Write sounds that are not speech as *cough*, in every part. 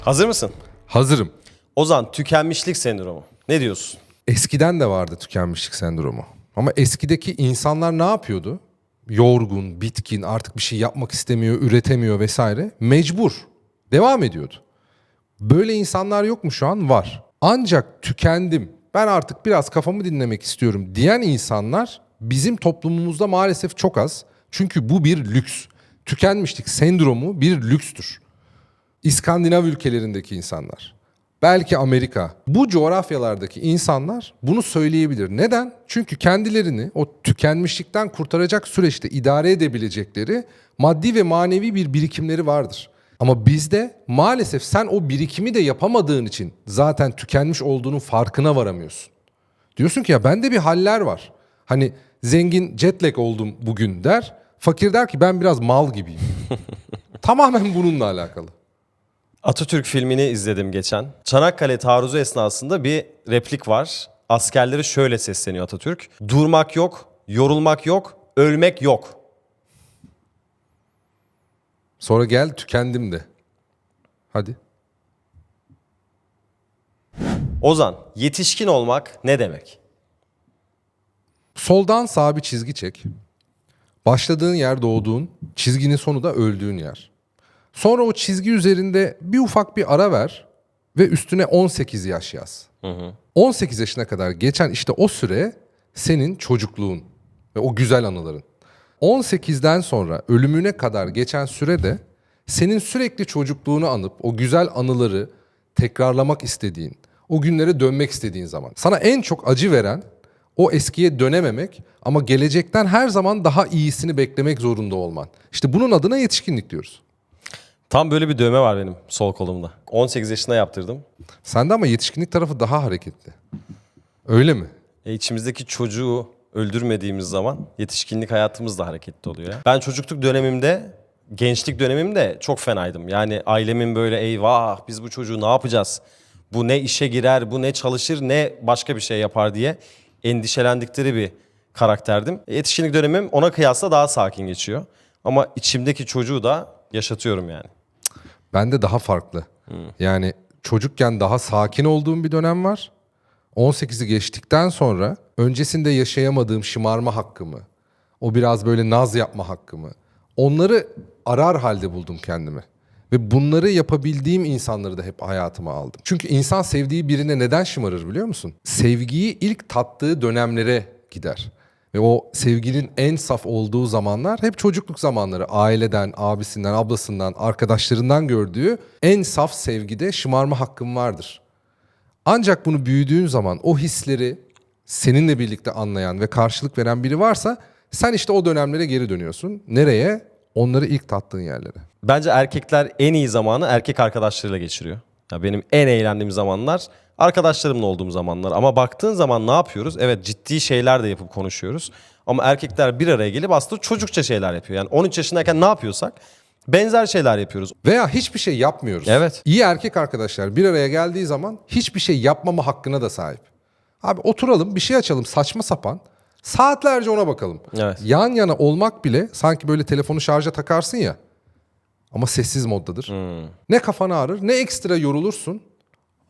Hazır mısın? Hazırım. Ozan tükenmişlik sendromu. Ne diyorsun? Eskiden de vardı tükenmişlik sendromu. Ama eskideki insanlar ne yapıyordu? Yorgun, bitkin, artık bir şey yapmak istemiyor, üretemiyor vesaire. Mecbur. Devam ediyordu. Böyle insanlar yok mu şu an? Var. Ancak tükendim. Ben artık biraz kafamı dinlemek istiyorum diyen insanlar bizim toplumumuzda maalesef çok az. Çünkü bu bir lüks. Tükenmişlik sendromu bir lükstür. İskandinav ülkelerindeki insanlar, belki Amerika, bu coğrafyalardaki insanlar bunu söyleyebilir. Neden? Çünkü kendilerini o tükenmişlikten kurtaracak süreçte idare edebilecekleri maddi ve manevi bir birikimleri vardır. Ama bizde maalesef sen o birikimi de yapamadığın için zaten tükenmiş olduğunun farkına varamıyorsun. Diyorsun ki ya bende bir haller var. Hani zengin jetlag oldum bugün der. Fakir der ki ben biraz mal gibiyim. *laughs* Tamamen bununla alakalı. Atatürk filmini izledim geçen. Çanakkale taarruzu esnasında bir replik var. Askerleri şöyle sesleniyor Atatürk. Durmak yok, yorulmak yok, ölmek yok. Sonra gel tükendim de. Hadi. Ozan, yetişkin olmak ne demek? Soldan sağa bir çizgi çek. Başladığın yer doğduğun, çizginin sonu da öldüğün yer. Sonra o çizgi üzerinde bir ufak bir ara ver ve üstüne 18 yaş yaz. 18 yaşına kadar geçen işte o süre senin çocukluğun ve o güzel anıların. 18'den sonra ölümüne kadar geçen süre de senin sürekli çocukluğunu anıp o güzel anıları tekrarlamak istediğin, o günlere dönmek istediğin zaman. Sana en çok acı veren o eskiye dönememek ama gelecekten her zaman daha iyisini beklemek zorunda olman. İşte bunun adına yetişkinlik diyoruz. Tam böyle bir dövme var benim sol kolumda. 18 yaşında yaptırdım. Sende ama yetişkinlik tarafı daha hareketli. Öyle mi? E, içimizdeki çocuğu öldürmediğimiz zaman yetişkinlik hayatımız da hareketli oluyor. Ben çocukluk dönemimde, gençlik dönemimde çok fenaydım. Yani ailemin böyle eyvah biz bu çocuğu ne yapacağız? Bu ne işe girer, bu ne çalışır, ne başka bir şey yapar diye endişelendikleri bir karakterdim. E, Yetişkinlik dönemim ona kıyasla daha sakin geçiyor. Ama içimdeki çocuğu da yaşatıyorum yani. Bende daha farklı. Yani çocukken daha sakin olduğum bir dönem var. 18'i geçtikten sonra öncesinde yaşayamadığım şımarma hakkımı, o biraz böyle naz yapma hakkımı, onları arar halde buldum kendimi. Ve bunları yapabildiğim insanları da hep hayatıma aldım. Çünkü insan sevdiği birine neden şımarır biliyor musun? Sevgiyi ilk tattığı dönemlere gider. Ve o sevginin en saf olduğu zamanlar hep çocukluk zamanları. Aileden, abisinden, ablasından, arkadaşlarından gördüğü en saf sevgide şımarma hakkım vardır. Ancak bunu büyüdüğün zaman o hisleri seninle birlikte anlayan ve karşılık veren biri varsa sen işte o dönemlere geri dönüyorsun. Nereye? Onları ilk tattığın yerlere. Bence erkekler en iyi zamanı erkek arkadaşlarıyla geçiriyor. Ya benim en eğlendiğim zamanlar arkadaşlarımla olduğum zamanlar. Ama baktığın zaman ne yapıyoruz? Evet ciddi şeyler de yapıp konuşuyoruz. Ama erkekler bir araya gelip aslında çocukça şeyler yapıyor. Yani 13 yaşındayken ne yapıyorsak benzer şeyler yapıyoruz. Veya hiçbir şey yapmıyoruz. Evet. İyi erkek arkadaşlar bir araya geldiği zaman hiçbir şey yapmama hakkına da sahip. Abi oturalım bir şey açalım saçma sapan. Saatlerce ona bakalım. Evet. Yan yana olmak bile sanki böyle telefonu şarja takarsın ya. Ama sessiz moddadır. Ne kafanı ağrır ne ekstra yorulursun.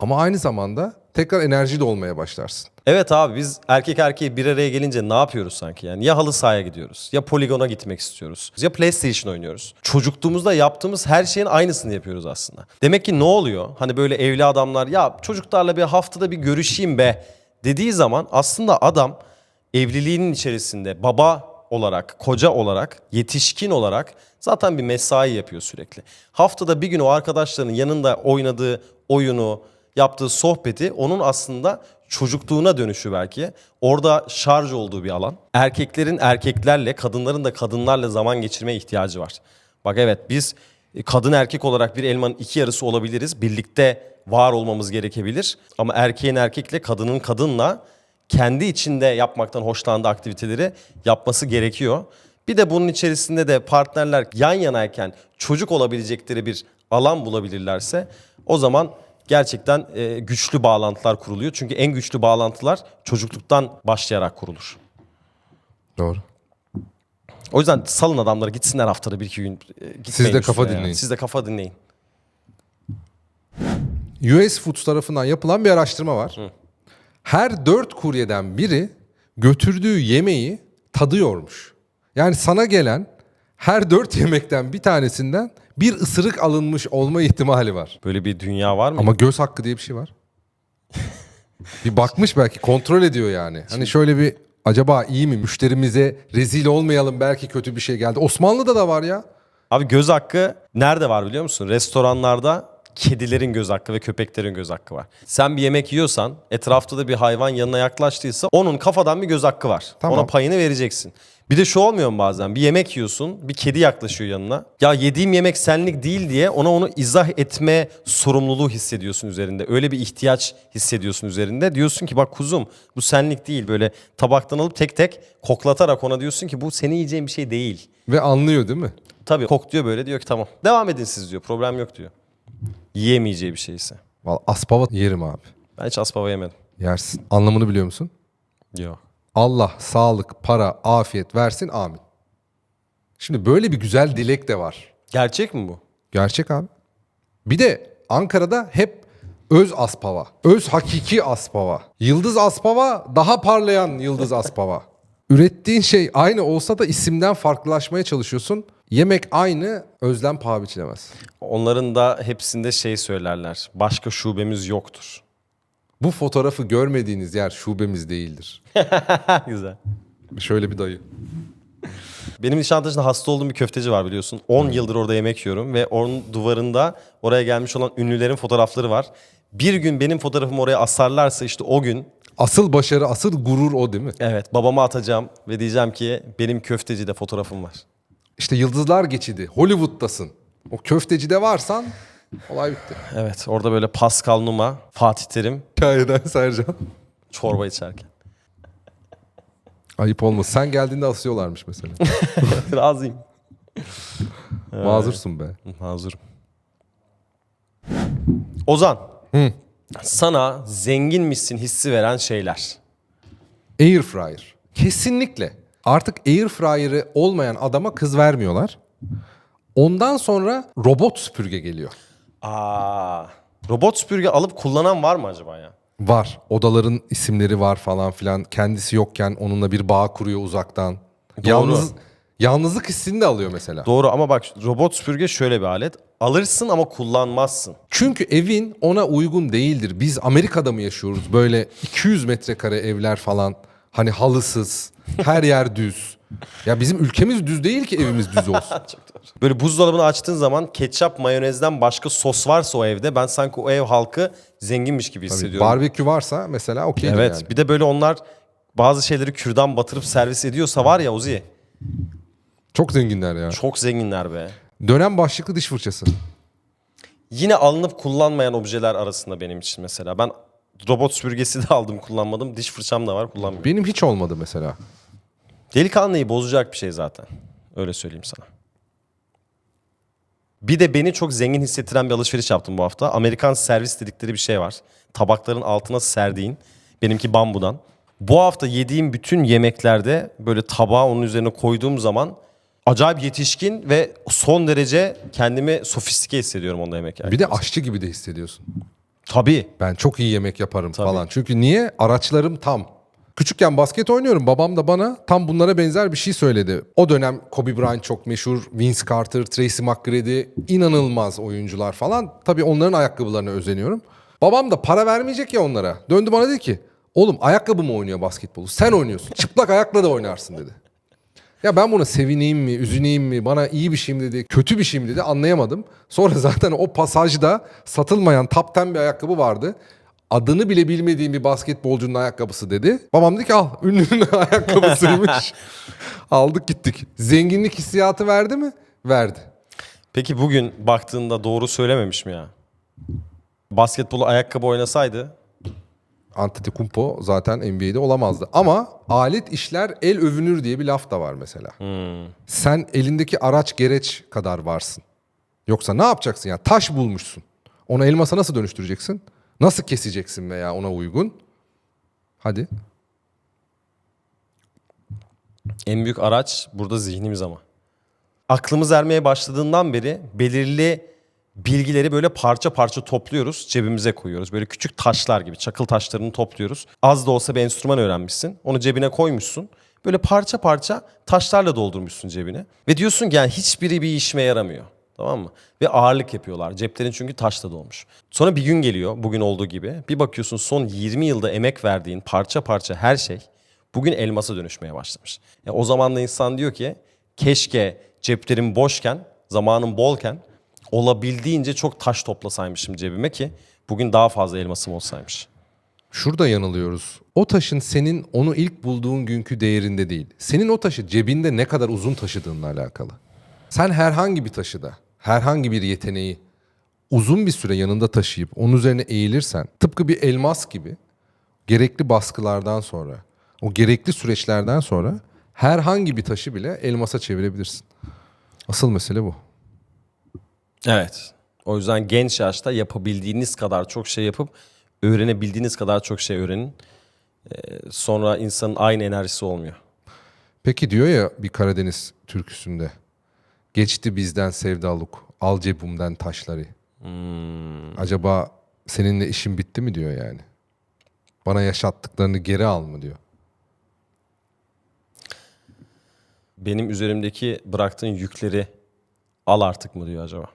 Ama aynı zamanda tekrar enerji de olmaya başlarsın. Evet abi biz erkek erkeği bir araya gelince ne yapıyoruz sanki yani? Ya halı sahaya gidiyoruz, ya poligona gitmek istiyoruz, ya PlayStation oynuyoruz. Çocukluğumuzda yaptığımız her şeyin aynısını yapıyoruz aslında. Demek ki ne oluyor? Hani böyle evli adamlar ya çocuklarla bir haftada bir görüşeyim be dediği zaman aslında adam evliliğinin içerisinde baba olarak, koca olarak, yetişkin olarak zaten bir mesai yapıyor sürekli. Haftada bir gün o arkadaşlarının yanında oynadığı oyunu, yaptığı sohbeti onun aslında çocukluğuna dönüşü belki. Orada şarj olduğu bir alan. Erkeklerin erkeklerle, kadınların da kadınlarla zaman geçirmeye ihtiyacı var. Bak evet biz e, kadın erkek olarak bir elmanın iki yarısı olabiliriz. Birlikte var olmamız gerekebilir. Ama erkeğin erkekle, kadının kadınla kendi içinde yapmaktan hoşlandığı aktiviteleri yapması gerekiyor. Bir de bunun içerisinde de partnerler yan yanayken çocuk olabilecekleri bir alan bulabilirlerse o zaman gerçekten e, güçlü bağlantılar kuruluyor. Çünkü en güçlü bağlantılar çocukluktan başlayarak kurulur. Doğru. O yüzden salın adamları gitsinler haftada bir iki gün. e, gitmeyin Siz de üstüne kafa ya. dinleyin. Siz de kafa dinleyin. US Foods tarafından yapılan bir araştırma var. Her dört kuryeden biri götürdüğü yemeği tadıyormuş. Yani sana gelen her dört yemekten bir tanesinden bir ısırık alınmış olma ihtimali var. Böyle bir dünya var mı? Ama göz hakkı diye bir şey var. *laughs* bir bakmış belki kontrol ediyor yani. Hani şöyle bir acaba iyi mi müşterimize rezil olmayalım belki kötü bir şey geldi. Osmanlı'da da var ya. Abi göz hakkı nerede var biliyor musun? Restoranlarda kedilerin göz hakkı ve köpeklerin göz hakkı var. Sen bir yemek yiyorsan etrafta da bir hayvan yanına yaklaştıysa onun kafadan bir göz hakkı var. Tamam. Ona payını vereceksin. Bir de şu olmuyor mu bazen? Bir yemek yiyorsun, bir kedi yaklaşıyor yanına. Ya yediğim yemek senlik değil diye ona onu izah etme sorumluluğu hissediyorsun üzerinde. Öyle bir ihtiyaç hissediyorsun üzerinde. Diyorsun ki bak kuzum bu senlik değil. Böyle tabaktan alıp tek tek koklatarak ona diyorsun ki bu senin yiyeceğin bir şey değil. Ve anlıyor değil mi? Tabii kokluyor böyle diyor ki tamam. Devam edin siz diyor. Problem yok diyor. Yiyemeyeceği bir şeyse. Vallahi aspava yerim abi. Ben hiç aspava yemedim. Yersin. Anlamını biliyor musun? Yok. Allah sağlık, para, afiyet versin amin. Şimdi böyle bir güzel dilek de var. Gerçek mi bu? Gerçek abi. Bir de Ankara'da hep öz aspava. Öz hakiki aspava. Yıldız aspava daha parlayan yıldız aspava. *laughs* Ürettiğin şey aynı olsa da isimden farklılaşmaya çalışıyorsun. Yemek aynı, özlem paha biçilemez. Onların da hepsinde şey söylerler. Başka şubemiz yoktur. Bu fotoğrafı görmediğiniz yer şubemiz değildir. *laughs* Güzel. Şöyle bir dayı. Benim Nişantaşı'nda hasta olduğum bir köfteci var biliyorsun. 10 yıldır orada yemek yiyorum ve onun duvarında oraya gelmiş olan ünlülerin fotoğrafları var. Bir gün benim fotoğrafımı oraya asarlarsa işte o gün Asıl başarı, asıl gurur o değil mi? evet babama atacağım ve diyeceğim ki benim köftecide fotoğrafım var. İşte yıldızlar geçidi. Hollywood'dasın. O köftecide varsan olay bitti. Evet orada böyle Pascal Numa, Fatih Terim Hikayeden Sercan. çorba içerken. Ayıp olmaz. Sen geldiğinde asıyorlarmış mesela. *laughs* Razıyım. *laughs* Mazursun be. Mazurum. Ozan. Sana zenginmişsin hissi veren şeyler. Air fryer. Kesinlikle. Artık air fryer'ı olmayan adama kız vermiyorlar. Ondan sonra robot süpürge geliyor. Aa, robot süpürge alıp kullanan var mı acaba ya? Var. Odaların isimleri var falan filan. Kendisi yokken onunla bir bağ kuruyor uzaktan. Yalnız yalnızlık hissini de alıyor mesela. Doğru ama bak robot süpürge şöyle bir alet. Alırsın ama kullanmazsın. Çünkü evin ona uygun değildir. Biz Amerika'da mı yaşıyoruz? Böyle 200 metrekare evler falan. Hani halısız, her yer düz. Ya bizim ülkemiz düz değil ki evimiz düz olsun. *laughs* Böyle buzdolabını açtığın zaman ketçap, mayonezden başka sos varsa o evde ben sanki o ev halkı zenginmiş gibi hissediyorum. Barbekü varsa mesela okey evet. yani. Bir de böyle onlar bazı şeyleri kürdan batırıp servis ediyorsa var ya Uzi. Çok zenginler ya. Çok zenginler be. Dönem başlıklı diş fırçası. Yine alınıp kullanmayan objeler arasında benim için mesela. Ben robot süpürgesi de *laughs* aldım kullanmadım. Diş fırçam da var kullanmıyorum. Benim hiç olmadı mesela. Delikanlıyı bozacak bir şey zaten. Öyle söyleyeyim sana. Bir de beni çok zengin hissettiren bir alışveriş yaptım bu hafta. Amerikan servis dedikleri bir şey var. Tabakların altına serdiğin. Benimki bambudan. Bu hafta yediğim bütün yemeklerde böyle tabağı onun üzerine koyduğum zaman acayip yetişkin ve son derece kendimi sofistike hissediyorum onda yemek yerken. Bir de aşçı gibi de hissediyorsun. Tabii. Ben çok iyi yemek yaparım falan. Çünkü niye? Araçlarım tam. Küçükken basket oynuyorum. Babam da bana tam bunlara benzer bir şey söyledi. O dönem Kobe Bryant çok meşhur. Vince Carter, Tracy McGrady inanılmaz oyuncular falan. Tabii onların ayakkabılarına özeniyorum. Babam da para vermeyecek ya onlara. Döndü bana dedi ki oğlum ayakkabı mı oynuyor basketbolu? Sen oynuyorsun. Çıplak ayakla da oynarsın dedi. Ya ben buna sevineyim mi, üzüneyim mi, bana iyi bir şey mi dedi, kötü bir şey mi dedi anlayamadım. Sonra zaten o pasajda satılmayan top 10 bir ayakkabı vardı. Adını bile bilmediğim bir basketbolcunun ayakkabısı dedi. Babam dedi ki al ünlünün *laughs* ayakkabısıymış. *laughs* Aldık gittik. Zenginlik hissiyatı verdi mi? Verdi. Peki bugün baktığında doğru söylememiş mi ya? Basketbolu ayakkabı oynasaydı Antetokounmpo zaten NBA'de olamazdı. Ama alet işler el övünür diye bir laf da var mesela. Sen elindeki araç gereç kadar varsın. Yoksa ne yapacaksın ya? Taş bulmuşsun. Onu elmasa nasıl dönüştüreceksin? Nasıl keseceksin veya ona uygun? Hadi. En büyük araç burada zihnimiz ama. Aklımız ermeye başladığından beri belirli bilgileri böyle parça parça topluyoruz, cebimize koyuyoruz. Böyle küçük taşlar gibi, çakıl taşlarını topluyoruz. Az da olsa bir enstrüman öğrenmişsin. Onu cebine koymuşsun. Böyle parça parça taşlarla doldurmuşsun cebine. Ve diyorsun ki yani hiçbiri bir işime yaramıyor. Tamam mı? Ve ağırlık yapıyorlar. Ceplerin çünkü taşla dolmuş. Sonra bir gün geliyor bugün olduğu gibi. Bir bakıyorsun son 20 yılda emek verdiğin parça parça her şey bugün elmasa dönüşmeye başlamış. Ya o zaman da insan diyor ki keşke ceplerim boşken, zamanım bolken olabildiğince çok taş toplasaymışım cebime ki bugün daha fazla elmasım olsaymış. Şurada yanılıyoruz. O taşın senin onu ilk bulduğun günkü değerinde değil. Senin o taşı cebinde ne kadar uzun taşıdığınla alakalı. Sen herhangi bir taşı da, herhangi bir yeteneği uzun bir süre yanında taşıyıp onun üzerine eğilirsen tıpkı bir elmas gibi gerekli baskılardan sonra, o gerekli süreçlerden sonra herhangi bir taşı bile elmasa çevirebilirsin. Asıl mesele bu. Evet. O yüzden genç yaşta yapabildiğiniz kadar çok şey yapıp öğrenebildiğiniz kadar çok şey öğrenin. Ee, sonra insanın aynı enerjisi olmuyor. Peki diyor ya bir Karadeniz türküsünde. Geçti bizden sevdalık, al cebimden taşları. Acaba seninle işin bitti mi diyor yani. Bana yaşattıklarını geri al mı diyor. Benim üzerimdeki bıraktığın yükleri al artık mı diyor acaba?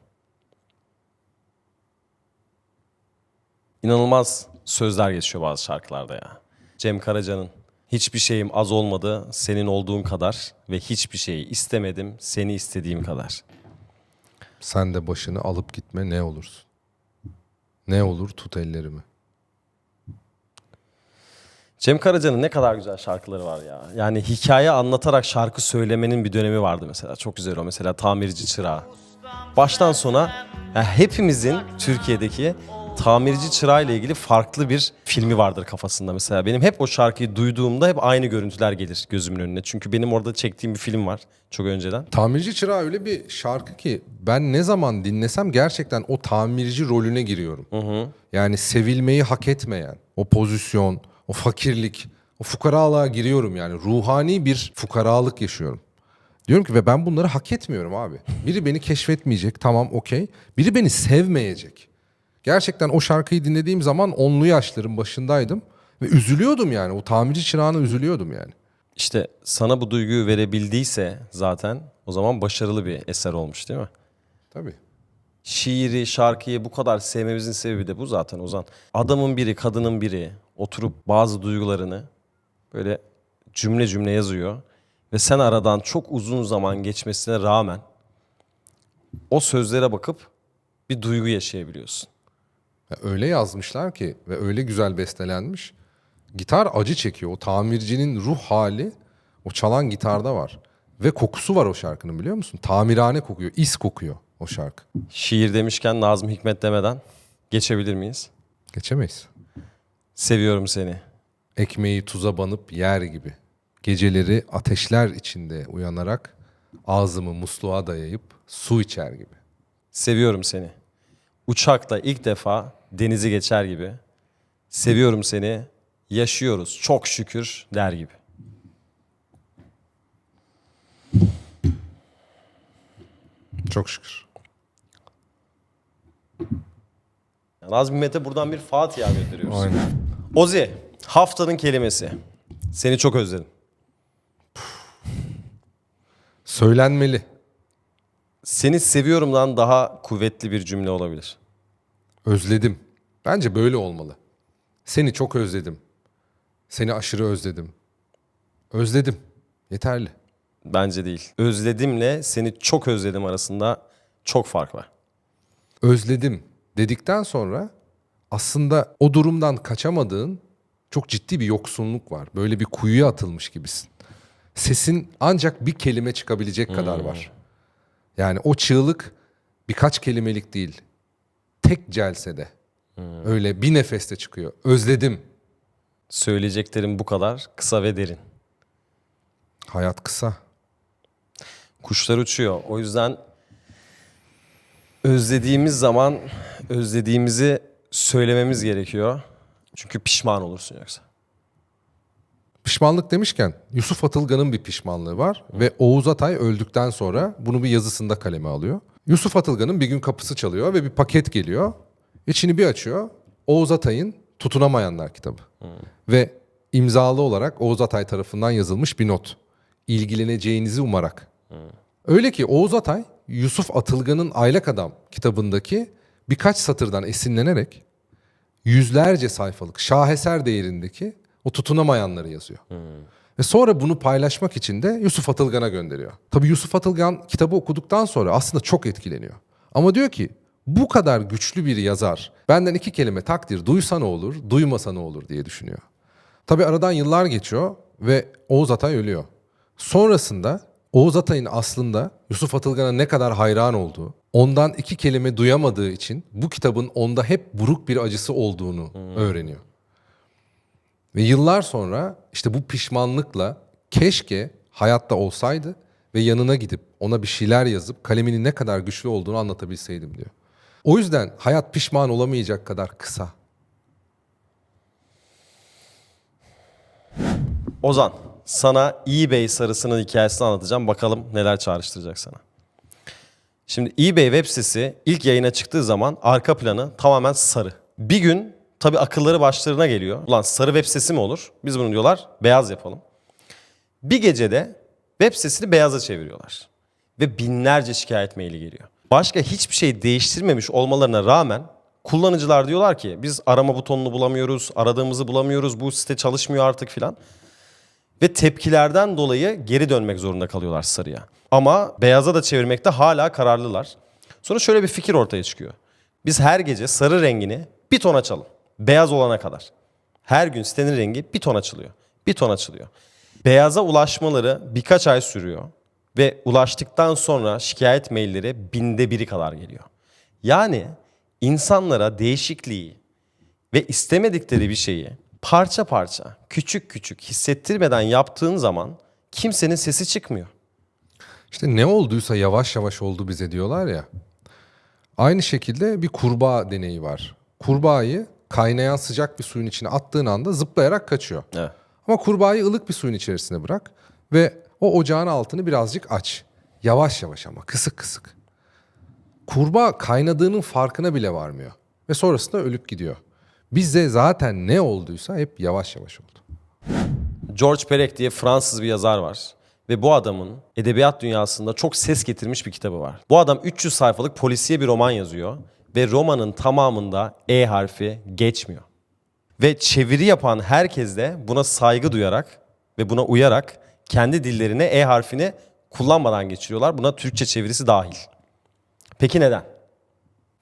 İnanılmaz sözler geçiyor bazı şarkılarda ya. Cem Karaca'nın hiçbir şeyim az olmadı senin olduğun kadar ve hiçbir şeyi istemedim seni istediğim kadar. Sen de başını alıp gitme ne olursun. Ne olur tut ellerimi. Cem Karaca'nın ne kadar güzel şarkıları var ya. Yani hikaye anlatarak şarkı söylemenin bir dönemi vardı mesela. Çok güzel o mesela Tamirci Çırağı. Baştan sona yani hepimizin Türkiye'deki tamirci çırağı ile ilgili farklı bir filmi vardır kafasında mesela. Benim hep o şarkıyı duyduğumda hep aynı görüntüler gelir gözümün önüne. Çünkü benim orada çektiğim bir film var çok önceden. Tamirci Çırağı öyle bir şarkı ki ben ne zaman dinlesem gerçekten o tamirci rolüne giriyorum. Yani sevilmeyi hak etmeyen o pozisyon, o fakirlik, o fukaralığa giriyorum yani. Ruhani bir fukaralık yaşıyorum. Diyorum ki ve ben bunları hak etmiyorum abi. Biri beni keşfetmeyecek tamam okey. Biri beni sevmeyecek. Gerçekten o şarkıyı dinlediğim zaman onlu yaşların başındaydım. Ve üzülüyordum yani. O tamirci çırağına üzülüyordum yani. İşte sana bu duyguyu verebildiyse zaten o zaman başarılı bir eser olmuş değil mi? Tabii. şiiri, şarkıyı bu kadar sevmemizin sebebi de bu zaten Ozan. Adamın biri, kadının biri oturup bazı duygularını böyle cümle cümle yazıyor ve sen aradan çok uzun zaman geçmesine rağmen o sözlere bakıp bir duygu yaşayabiliyorsun. Öyle yazmışlar ki ve öyle güzel bestelenmiş. Gitar acı çekiyor. O tamircinin ruh hali o çalan gitarda var. Ve kokusu var o şarkının biliyor musun? Tamirhane kokuyor, is kokuyor o şarkı. Şiir demişken Nazım Hikmet demeden geçebilir miyiz? Geçemeyiz. Seviyorum seni. Ekmeği tuza banıp yer gibi. Geceleri ateşler içinde uyanarak ağzımı musluğa dayayıp su içer gibi. Seviyorum seni. Uçakla ilk defa denizi geçer gibi. Seviyorum seni. Yaşıyoruz çok şükür der gibi. Çok şükür. Nazım Hikmet'e buradan bir Fatiha gönderiyoruz. Aynen. Ozi, haftanın kelimesi. Seni çok özledim. Söylenmeli. Seni seviyorumdan daha kuvvetli bir cümle olabilir. Özledim. Bence böyle olmalı. Seni çok özledim. Seni aşırı özledim. Özledim. Yeterli. Bence değil. Özledimle seni çok özledim arasında çok fark var. Özledim dedikten sonra aslında o durumdan kaçamadığın çok ciddi bir yoksunluk var. Böyle bir kuyuya atılmış gibisin. Sesin ancak bir kelime çıkabilecek kadar var. Yani o çığlık birkaç kelimelik değil. Tek celsede. Öyle bir nefeste çıkıyor. Özledim. Söyleyeceklerim bu kadar kısa ve derin. Hayat kısa. Kuşlar uçuyor. O yüzden özlediğimiz zaman özlediğimizi söylememiz gerekiyor. Çünkü pişman olursun yoksa. Pişmanlık demişken Yusuf Atılgan'ın bir pişmanlığı var ve Oğuz Atay öldükten sonra bunu bir yazısında kaleme alıyor. Yusuf Atılgan'ın bir gün kapısı çalıyor ve bir paket geliyor. İçini bir açıyor. Oğuz Atay'ın Tutunamayanlar kitabı. Ve imzalı olarak Oğuz Atay tarafından yazılmış bir not. İlgileneceğinizi umarak. Öyle ki Oğuz Atay Yusuf Atılgan'ın Aylak Adam kitabındaki birkaç satırdan esinlenerek yüzlerce sayfalık şaheser değerindeki o tutunamayanları yazıyor. Ve sonra bunu paylaşmak için de Yusuf Atılgan'a gönderiyor. Tabii Yusuf Atılgan kitabı okuduktan sonra aslında çok etkileniyor. Ama diyor ki bu kadar güçlü bir yazar benden iki kelime takdir duysa ne olur, duymasa ne olur diye düşünüyor. Tabii aradan yıllar geçiyor ve Oğuz Atay ölüyor. Sonrasında Oğuz Atay'ın aslında Yusuf Atılgan'a ne kadar hayran olduğu, ondan iki kelime duyamadığı için bu kitabın onda hep buruk bir acısı olduğunu öğreniyor. Ve yıllar sonra işte bu pişmanlıkla keşke hayatta olsaydı ve yanına gidip ona bir şeyler yazıp kaleminin ne kadar güçlü olduğunu anlatabilseydim diyor. O yüzden hayat pişman olamayacak kadar kısa. Ozan, sana eBay sarısının hikayesini anlatacağım. Bakalım neler çağrıştıracak sana. Şimdi eBay web sitesi ilk yayına çıktığı zaman arka planı tamamen sarı. Bir gün tabii akılları başlarına geliyor. Ulan sarı web sitesi mi olur? Biz bunu diyorlar beyaz yapalım. Bir gecede web sitesini beyaza çeviriyorlar. Ve binlerce şikayet maili geliyor. Başka hiçbir şey değiştirmemiş olmalarına rağmen kullanıcılar diyorlar ki biz arama butonunu bulamıyoruz, aradığımızı bulamıyoruz, bu site çalışmıyor artık filan. Ve tepkilerden dolayı geri dönmek zorunda kalıyorlar sarıya. Ama beyaza da çevirmekte hala kararlılar. Sonra şöyle bir fikir ortaya çıkıyor. Biz her gece sarı rengini bir ton açalım. Beyaz olana kadar. Her gün sitenin rengi bir ton açılıyor. Bir ton açılıyor. Beyaza ulaşmaları birkaç ay sürüyor. Ve ulaştıktan sonra şikayet mailleri binde biri kadar geliyor. Yani insanlara değişikliği ve istemedikleri bir şeyi parça parça, küçük küçük hissettirmeden yaptığın zaman kimsenin sesi çıkmıyor. İşte ne olduysa yavaş yavaş oldu bize diyorlar ya. Aynı şekilde bir kurbağa deneyi var. Kurbağayı kaynayan sıcak bir suyun içine attığın anda zıplayarak kaçıyor. Evet. Ama kurbağayı ılık bir suyun içerisine bırak ve o ocağın altını birazcık aç. Yavaş yavaş ama kısık kısık. Kurbağa kaynadığının farkına bile varmıyor. Ve sonrasında ölüp gidiyor. Bizde zaten ne olduysa hep yavaş yavaş oldu. George Perec diye Fransız bir yazar var. Ve bu adamın edebiyat dünyasında çok ses getirmiş bir kitabı var. Bu adam 300 sayfalık polisiye bir roman yazıyor. Ve romanın tamamında E harfi geçmiyor. Ve çeviri yapan herkes de buna saygı duyarak ve buna uyarak kendi dillerine E harfini kullanmadan geçiriyorlar. Buna Türkçe çevirisi dahil. Peki neden?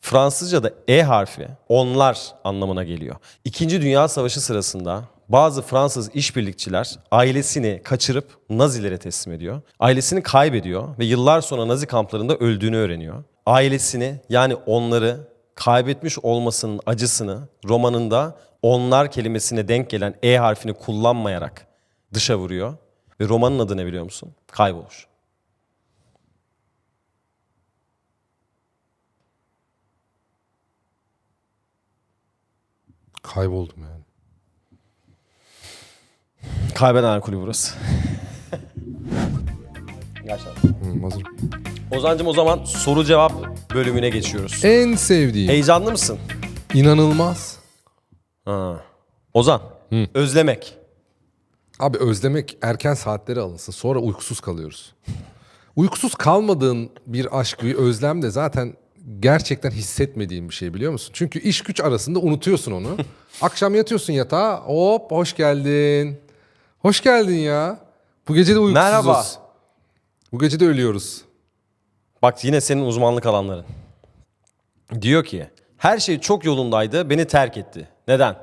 Fransızca'da E harfi onlar anlamına geliyor. İkinci Dünya Savaşı sırasında bazı Fransız işbirlikçiler ailesini kaçırıp Nazilere teslim ediyor. Ailesini kaybediyor ve yıllar sonra Nazi kamplarında öldüğünü öğreniyor. Ailesini yani onları kaybetmiş olmasının acısını romanında onlar kelimesine denk gelen E harfini kullanmayarak dışa vuruyor. Ve romanın adı ne biliyor musun? Kayboluş. Kayboldum yani. Kaybeden kulübü burası. Gerçekten. Hı, hazırım. Ozancım o zaman soru cevap bölümüne geçiyoruz. En sevdiğim. Heyecanlı mısın? İnanılmaz. Ha. Ozan, özlemek. Abi özlemek erken saatlere alınsın. Sonra uykusuz kalıyoruz. Uykusuz kalmadığın bir aşk, bir özlem de zaten gerçekten hissetmediğin bir şey biliyor musun? Çünkü iş güç arasında unutuyorsun onu. *laughs* Akşam yatıyorsun yatağa. Hop hoş geldin. Hoş geldin ya. Bu gece de uykusuzuz. Merhaba. Bu gece de ölüyoruz. Bak yine senin uzmanlık alanların. Diyor ki, her şey çok yolundaydı, beni terk etti. Neden?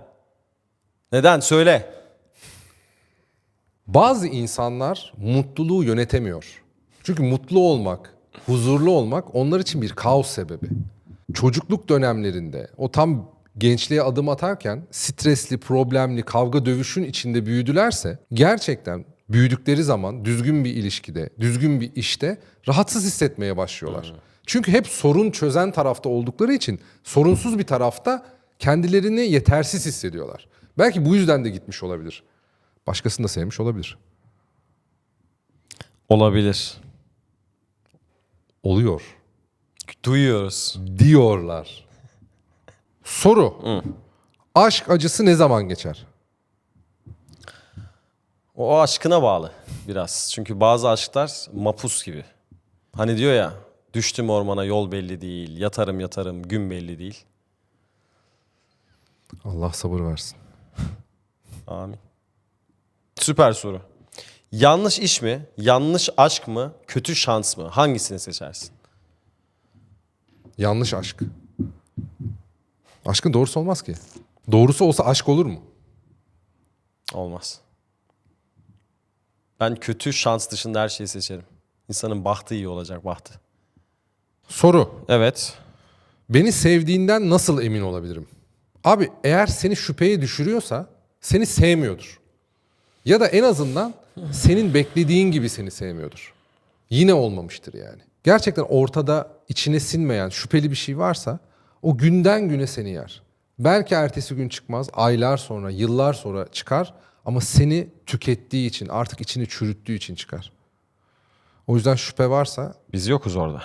Neden? Söyle. Bazı insanlar mutluluğu yönetemiyor. Çünkü mutlu olmak, huzurlu olmak onlar için bir kaos sebebi. Çocukluk dönemlerinde o tam gençliğe adım atarken stresli, problemli, kavga dövüşün içinde büyüdülerse gerçekten büyüdükleri zaman düzgün bir ilişkide, düzgün bir işte rahatsız hissetmeye başlıyorlar. Çünkü hep sorun çözen tarafta oldukları için sorunsuz bir tarafta kendilerini yetersiz hissediyorlar. Belki bu yüzden de gitmiş olabilir. Başkasını da sevmiş olabilir. Olabilir. Oluyor. Duyuyoruz. Diyorlar. Soru. Aşk acısı ne zaman geçer? O aşkına bağlı biraz. Çünkü bazı aşklar mapus gibi. Hani diyor ya düştüm ormana yol belli değil, yatarım yatarım gün belli değil. Allah sabır versin. *laughs* Amin. Süper soru. Yanlış iş mi, yanlış aşk mı, kötü şans mı? Hangisini seçersin? Yanlış aşk. Aşkın doğrusu olmaz ki. Doğrusu olsa aşk olur mu? Olmaz. Ben kötü şans dışında her şeyi seçerim. İnsanın bahtı iyi olacak bahtı. Soru. Evet. Beni sevdiğinden nasıl emin olabilirim? Abi eğer seni şüpheye düşürüyorsa seni sevmiyordur. Ya da en azından senin beklediğin gibi seni sevmiyordur. Yine olmamıştır yani. Gerçekten ortada içine sinmeyen şüpheli bir şey varsa o günden güne seni yer. Belki ertesi gün çıkmaz, aylar sonra, yıllar sonra çıkar ama seni tükettiği için, artık içini çürüttüğü için çıkar. O yüzden şüphe varsa Biz yokuz orada.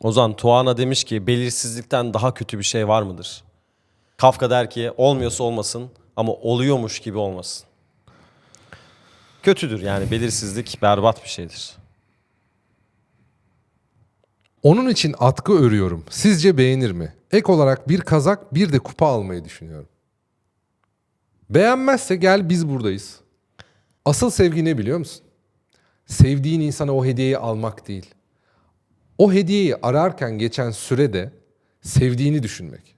Ozan Tuana demiş ki belirsizlikten daha kötü bir şey var mıdır? Kafka der ki olmuyorsa olmasın ama oluyormuş gibi olmasın. Kötüdür yani belirsizlik berbat bir şeydir. Onun için atkı örüyorum. Sizce beğenir mi? Ek olarak bir kazak bir de kupa almayı düşünüyorum. Beğenmezse gel biz buradayız. Asıl sevgi ne biliyor musun? Sevdiğin insana o hediyeyi almak değil. O hediyeyi ararken geçen sürede sevdiğini düşünmek.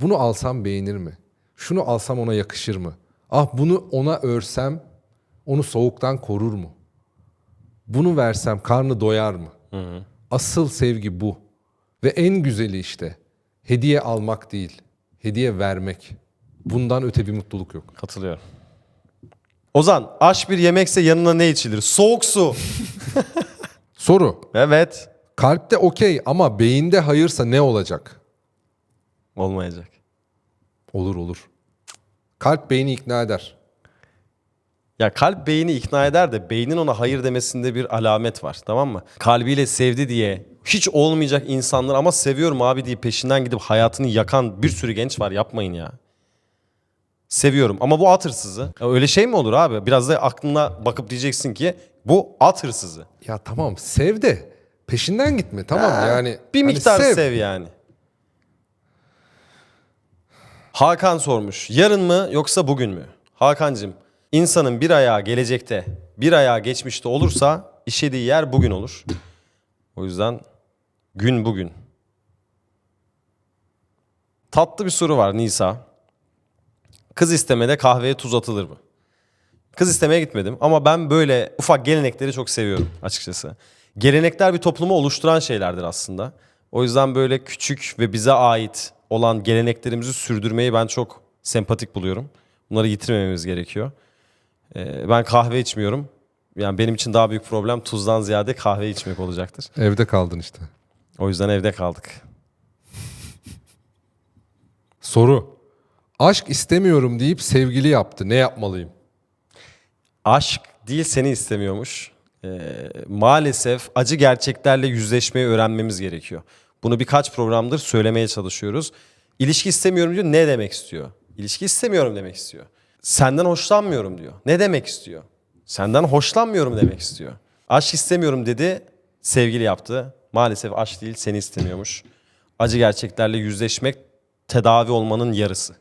Bunu alsam beğenir mi? Şunu alsam ona yakışır mı? Ah bunu ona örsem onu soğuktan korur mu? Bunu versem karnı doyar mı? Asıl sevgi bu. Ve en güzeli işte hediye almak değil, hediye vermek. Bundan öte bir mutluluk yok. Katılıyorum. Ozan aş bir yemekse yanına ne içilir? Soğuk su. *laughs* Soru. evet. Kalpte okey ama beyinde hayırsa ne olacak? Olmayacak. Olur olur. Kalp beyni ikna eder. Ya kalp beyni ikna eder de beynin ona hayır demesinde bir alamet var tamam mı? Kalbiyle sevdi diye hiç olmayacak insanlar ama seviyorum abi diye peşinden gidip hayatını yakan bir sürü genç var yapmayın ya. Seviyorum ama bu at hırsızı. Ya öyle şey mi olur abi? Biraz da aklına bakıp diyeceksin ki bu at hırsızı. Ya tamam sev de peşinden gitme tamam yani. Bir hani miktar sev. yani. Hakan sormuş. Yarın mı yoksa bugün mü? Hakan'cığım insanın bir ayağı gelecekte bir ayağı geçmişte olursa işediği yer bugün olur. O yüzden gün bugün. Tatlı bir soru var Nisa. Kız istemede kahveye tuz atılır mı? Kız istemeye gitmedim ama ben böyle ufak gelenekleri çok seviyorum açıkçası. Gelenekler bir toplumu oluşturan şeylerdir aslında. O yüzden böyle küçük ve bize ait olan geleneklerimizi sürdürmeyi ben çok sempatik buluyorum. Bunları yitirmememiz gerekiyor. Ee, ben kahve içmiyorum. Yani benim için daha büyük problem tuzdan ziyade kahve içmek olacaktır. Evde kaldın işte. O yüzden evde kaldık. Soru. Aşk istemiyorum deyip sevgili yaptı. Ne yapmalıyım? aşk değil seni istemiyormuş. Ee, maalesef acı gerçeklerle yüzleşmeyi öğrenmemiz gerekiyor. Bunu birkaç programdır söylemeye çalışıyoruz. İlişki istemiyorum diyor. Ne demek istiyor? İlişki istemiyorum demek istiyor. Senden hoşlanmıyorum diyor. Ne demek istiyor? Senden hoşlanmıyorum demek istiyor. Aşk istemiyorum dedi. Sevgili yaptı. Maalesef aşk değil seni istemiyormuş. Acı gerçeklerle yüzleşmek tedavi olmanın yarısı.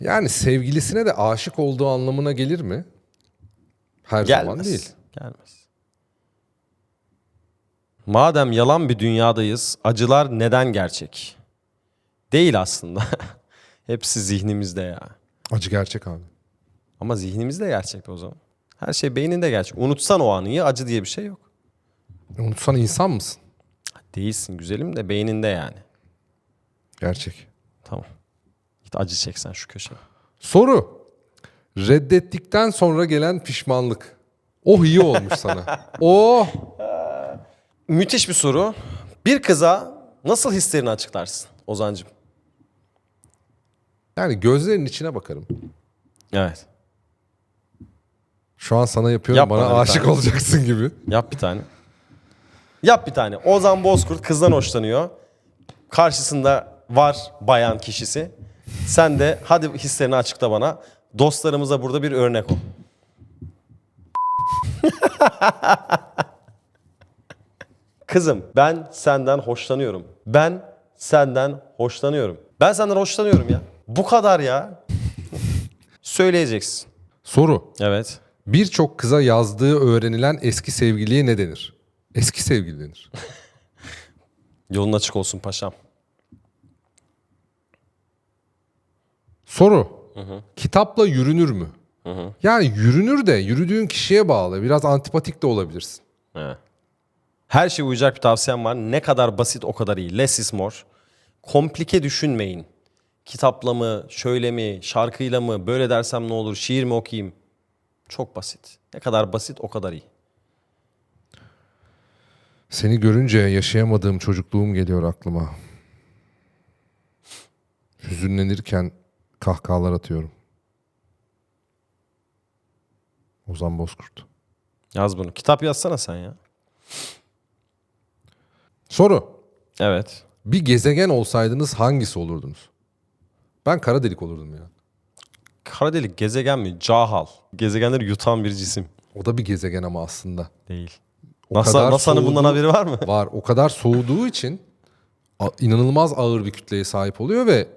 Yani sevgilisine de aşık olduğu anlamına gelir mi? Her Gelmez. zaman değil. Gelmez. Madem yalan bir dünyadayız, acılar neden gerçek? Değil aslında. *laughs* Hepsi zihnimizde ya. Acı gerçek abi. Ama zihnimizde gerçek o zaman. Her şey beyninde gerçek. Unutsan o anıyı acı diye bir şey yok. Unutsan insan mısın? Değilsin güzelim de beyninde yani. Gerçek. Tamam. Acı çeksen şu köşeye. Soru. Reddettikten sonra gelen pişmanlık. Oh iyi olmuş sana. *laughs* Oh. Müthiş bir soru. Bir kıza nasıl hislerini açıklarsın Ozancığım? Yani gözlerinin içine bakarım. Evet. Şu an sana yapıyorum Yap bana bana bir aşık tane. olacaksın gibi. Yap bir tane. Yap bir tane. Ozan Bozkurt kızdan hoşlanıyor. Karşısında var bayan kişisi. Sen de hadi hislerini açıkla bana. Dostlarımıza burada bir örnek ol. *laughs* Kızım ben senden hoşlanıyorum. Ben senden hoşlanıyorum. Ben senden hoşlanıyorum ya. Bu kadar ya. *laughs* Söyleyeceksin. Soru. Evet. Birçok kıza yazdığı öğrenilen eski sevgiliye ne denir? Eski sevgili denir. *laughs* Yolun açık olsun paşam. Soru. Kitapla yürünür mü? Yani yürünür de yürüdüğün kişiye bağlı. Biraz antipatik de olabilirsin. Evet. Her şeye uyacak bir tavsiyem var. Ne kadar basit o kadar iyi. Less is more. Komplike düşünmeyin. Kitapla mı, şöyle mi, şarkıyla mı, böyle dersem ne olur, şiir mi okuyayım? Çok basit. Ne kadar basit o kadar iyi. Seni görünce yaşayamadığım çocukluğum geliyor aklıma. Hüzünlenirken kahkahalar atıyorum. Ozan Bozkurt. Yaz bunu. Kitap yazsana sen ya. Soru. Evet. Bir gezegen olsaydınız hangisi olurdunuz? Ben kara delik olurdum ya. Kara delik gezegen mi? Cahal. Gezegenleri yutan bir cisim. O da bir gezegen ama aslında. Değil. O NASA, bundan haberi var mı? *laughs* Var. O kadar soğuduğu için inanılmaz ağır bir kütleye sahip oluyor ve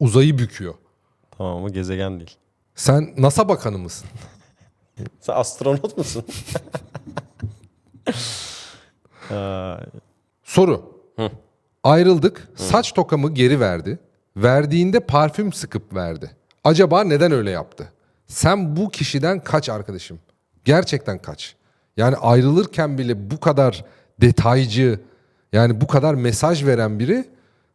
uzayı büküyor. Tamam ama gezegen değil. Sen NASA bakanı mısın? *laughs* Sen astronot musun? *laughs* Soru. Ayrıldık. Saç tokamı geri verdi. Verdiğinde parfüm sıkıp verdi. Acaba neden öyle yaptı? Sen bu kişiden kaç arkadaşım? Gerçekten kaç? Yani ayrılırken bile bu kadar detaycı, yani bu kadar mesaj veren biri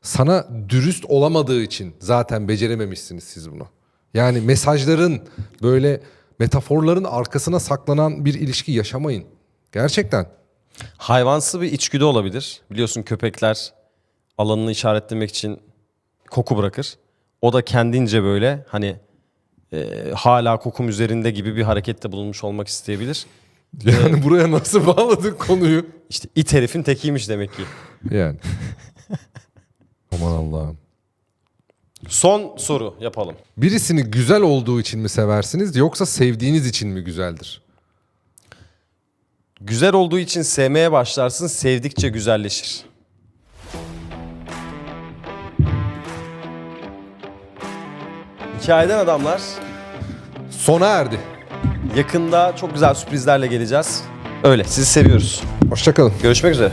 sana dürüst olamadığı için zaten becerememişsiniz siz bunu. Yani mesajların böyle metaforların arkasına saklanan bir ilişki yaşamayın. Gerçekten. Hayvansı bir içgüdü olabilir. Biliyorsun köpekler alanını işaretlemek için koku bırakır. O da kendince böyle hani e, hala kokum üzerinde gibi bir harekette bulunmuş olmak isteyebilir. Yani buraya nasıl bağladın konuyu? İşte it herifin tekiymiş demek ki. Yani. Aman Allah'ım. Son soru yapalım. Birisini güzel olduğu için mi seversiniz yoksa sevdiğiniz için mi güzeldir? Güzel olduğu için sevmeye başlarsın, sevdikçe güzelleşir. Hikayeden adamlar Sona erdi. yakında çok güzel sürprizlerle geleceğiz. Öyle sizi seviyoruz. Hoşçakalın. Görüşmek üzere.